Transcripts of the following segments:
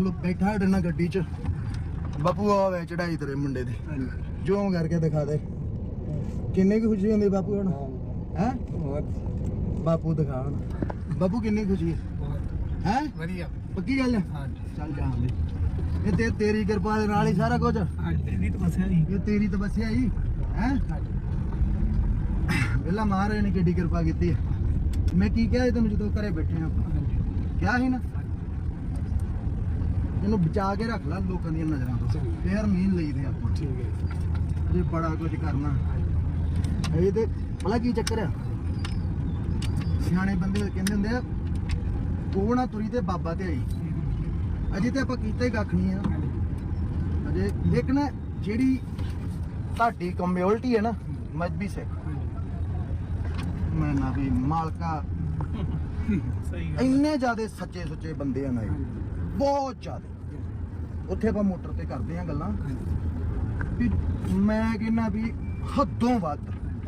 ਲੋ ਬੈਠਾ ਨਾਲ ਗੱਡੀ 'ਚ। ਬਾਪੂ ਆ ਵੇ ਚੜਾਈ ਤੇਰੇ ਮੁੰਡੇ ਦੀ। ਜੋ ਕਰਕੇ ਦਿਖਾ ਦੇ। ਕਿੰਨੀ ਕੁ ਖੁਸ਼ੀ ਹੁੰਦੀ ਬਾਪੂ ਹੁਣ? ਹੈ। ਬਾਪੂ ਦਿਖਾ ਹੁਣ। ਬਾਪੂ ਕਿੰਨੀ ਖੁਸ਼ੀ ਹੈ? ਹੈ? ਵਧੀਆ। ਪੱਕੀ ਗੱਲ ਹੈ? ਚੱਲ ਜਾ ਹਲੇ ਇਹ ਤੇ ਤੇਰੀ ਕਿਰਪਾ ਦੇ ਨਾਲ ਹੀ ਸਾਰਾ ਕੁਝ। ਹਾਂਜੀ ਨਹੀਂ ਤਾਂ ਬਸਿਆ ਨਹੀਂ ਇਹ ਤੇਰੀ ਤਪੱਸਿਆ ਹੀ। ਹੈ? ਵੇਲਾ ਮਹਾਰਾਜ ਨੇ ਕਿੱਡੀ ਕਿਰਪਾ ਕੀਤੀ ਹੈ। ਮੈਂ ਕੀ ਕਿਹਾ ਸੀ ਤੈਨੂੰ ਜਦੋਂ ਘਰੇ ਬੈਠੇ ਆਪਾਂ? ਕਿਹਾ ਸੀ ਨਾ? ਇਹਨੂੰ ਬਚਾ ਕੇ ਰੱਖ ਲੈ ਲੋਕਾਂ ਦੀਆਂ ਨਜ਼ਰਾਂ ਤੋਂ। ਫੇਰ ਮੀਨ ਲਈਦੇ ਆਪਾਂ। ਠੀਕ ਹੈ ਜੇ। ਬੜਾ ਕੁਝ ਕਰਨਾ। ਇਹ ਤੇ ਭਲਾ ਕੀ ਚੱਕਰ ਆ? ਸਿਆਣੇ ਬੰਦੇ ਕਹਿੰਦੇ ਹੁੰਦੇ ਆ ਨਾ ਤੁਰੀ ਤੇ ਬਾਬਾ ਤੇ ਆਈ। ਅਜੇ ਤੇ ਆਪਾਂ ਕੀਤਾ ਹੀ ਕੱਖ ਨਹੀਂ ਆ। ਅਜੇ ਇੱਕ ਨਾ ਜਿਹੜੀ ਤੁਹਾਡੀ ਕਮਿਊਨਿਟੀ ਹੈ ਨਾ ਮਜਬੀ ਸਿੱਖ। ਮੈਂ ਨਾ ਵੀ ਮਾਲਕਾ। ਸਹੀ ਗੱਲ ਇੰਨੇ ਜ਼ਿਆਦੇ ਸੱਚੇ ਸੁੱਚੇ ਬੰਦੇ ਆ ਨਾ ਇਹ। ਬਹੁਤ ਜ਼ਿਆਦੇ। ਉੱਥੇ ਆਪਾਂ ਮੋਟਰ ਤੇ ਕਰਦੇ ਆ ਗੱਲਾਂ। ਵੀ ਮੈਂ ਕਹਿੰਦਾ ਵੀ ਹੱਦੋਂ ਵੱਧ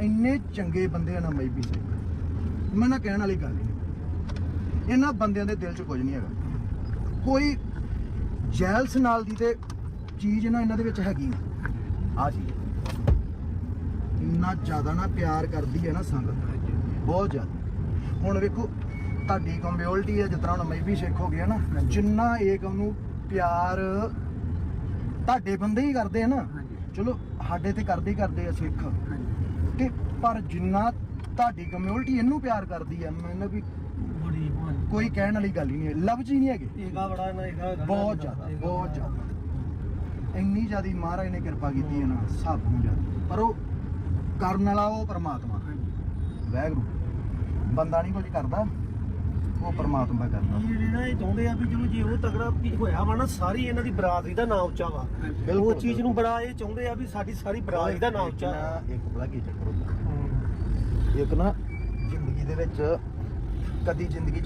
ਇੰਨੇ ਚੰਗੇ ਬੰਦੇ ਆ ਨਾ ਮਜਬੀ ਸਿੱਖ ਮੈਂ ਨਾ ਕਹਿਣ ਵਾਲੀ ਗੱਲ ਨਹੀਂ। ਇਹਨਾਂ ਬੰਦਿਆਂ ਦੇ ਦਿਲ 'ਚ ਕੁਝ ਨਹੀਂ ਹੈਗਾ। ਕੋਈ ਜੈਲਸ ਨਾਲ ਦੀ ਤੇ ਚੀਜ਼ ਨਾ ਇਹਨਾਂ ਦੇ ਵਿੱਚ ਹੈਗੀ ਆ ਜੀ। ਇੰਨਾ ਜ਼ਿਆਦਾ ਨਾ ਪਿਆਰ ਕਰਦੀ ਹੈ ਨਾ ਸੰਗਤ। ਬਹੁਤ ਜ਼ਿਆਦਾ। ਹੁਣ ਵੇਖੋ, ਤੁਹਾਡੀ ਕਮਿਊਨਿਟੀ ਹੈ, ਜਿਸ ਤਰ੍ਹਾਂ ਹੁਣ ਮੈਂ ਵੀ ਸਿੱਖ ਹੋ ਗਿਆ ਨਾ, ਜਿੰਨਾ ਏਕਮ ਨੂੰ ਪਿਆਰ ਤੁਹਾਡੇ ਬੰਦੇ ਹੀ ਕਰਦੇ ਆ ਨਾ। ਚਲੋ ਸਾਡੇ ਤੇ ਕਰਦੇ ਹੀ ਕਰਦੇ ਆ ਸਿੱਖ। ਤੇ ਪਰ ਜਿੰਨਾ ਤੁਹਾਡੀ ਕਮਿਊਨਿਟੀ ਇਹਨੂੰ ਪਿਆਰ ਕਰਦੀ ਆ ਮੈਨੂੰ ਵੀ ਕੋਈ ਕਹਿਣ ਵਾਲੀ ਗੱਲ ਹੀ ਨਹੀਂ ਹੈ। ਲਫ਼ਜ਼ ਹੀ ਨਹੀਂ ਹੈਗੇ। ਏਗਾ ਬੜਾ ਨਾ ਏਗਾ ਬਹੁਤ ਜ਼ਿਆਦਾ ਬਹੁਤ ਜ਼ਿਆਦਾ। ਇੰਨੀ ਜ਼ਿਆਦੀ ਮਹਾਰਾਜ ਨੇ ਕਿਰਪਾ ਕੀਤੀ ਹੈ ਨਾ ਸਭ ਨੂੰ ਜ਼ਿਆਦਾ। ਪਰ ਉਹ ਕਰਨ ਵਾਲਾ ਉਹ ਪਰਮਾਤਮਾ। ਵੈਗਰੂ। ਬੰਦਾ ਨਹੀਂ ਕੁਝ ਕਰਦਾ। ਉਹ ਪਰਮਾਤਮਾ ਕਰਦਾ ਇਹ ਜਿਹੜਾ ਇਹ ਚਾਹੁੰਦੇ ਆ ਵੀ ਚਲੋ ਜੇ ਉਹ ਤਗੜਾ ਹੋਇਆ ਵਾ ਨਾ ਸਾਰੀ ਇਹਨਾਂ ਦੀ ਬਰਾਦਰੀ ਦਾ ਨਾਮ ਉੱਚਾ ਵਾ। ਉਹ ਚੀਜ਼ ਨੂੰ ਬੜਾ ਇਹ ਚਾਹੁੰਦੇ ਆ ਵੀ ਸਾਡੀ ਸਾਰੀ ਬਰਾਦਰੀ ਦਾ ਨਾਮ ਉੱਚਾ। ਇੱਕ ਬੜਾ ਕੀ ਚੱਕਰ ਹੁੰਦਾ ਇੱਕ ਨਾ ਜ਼ਿੰਦਗੀ ਦੇ ਵਿੱਚ ਕਦੀ ਜ਼ਿੰਦਗੀ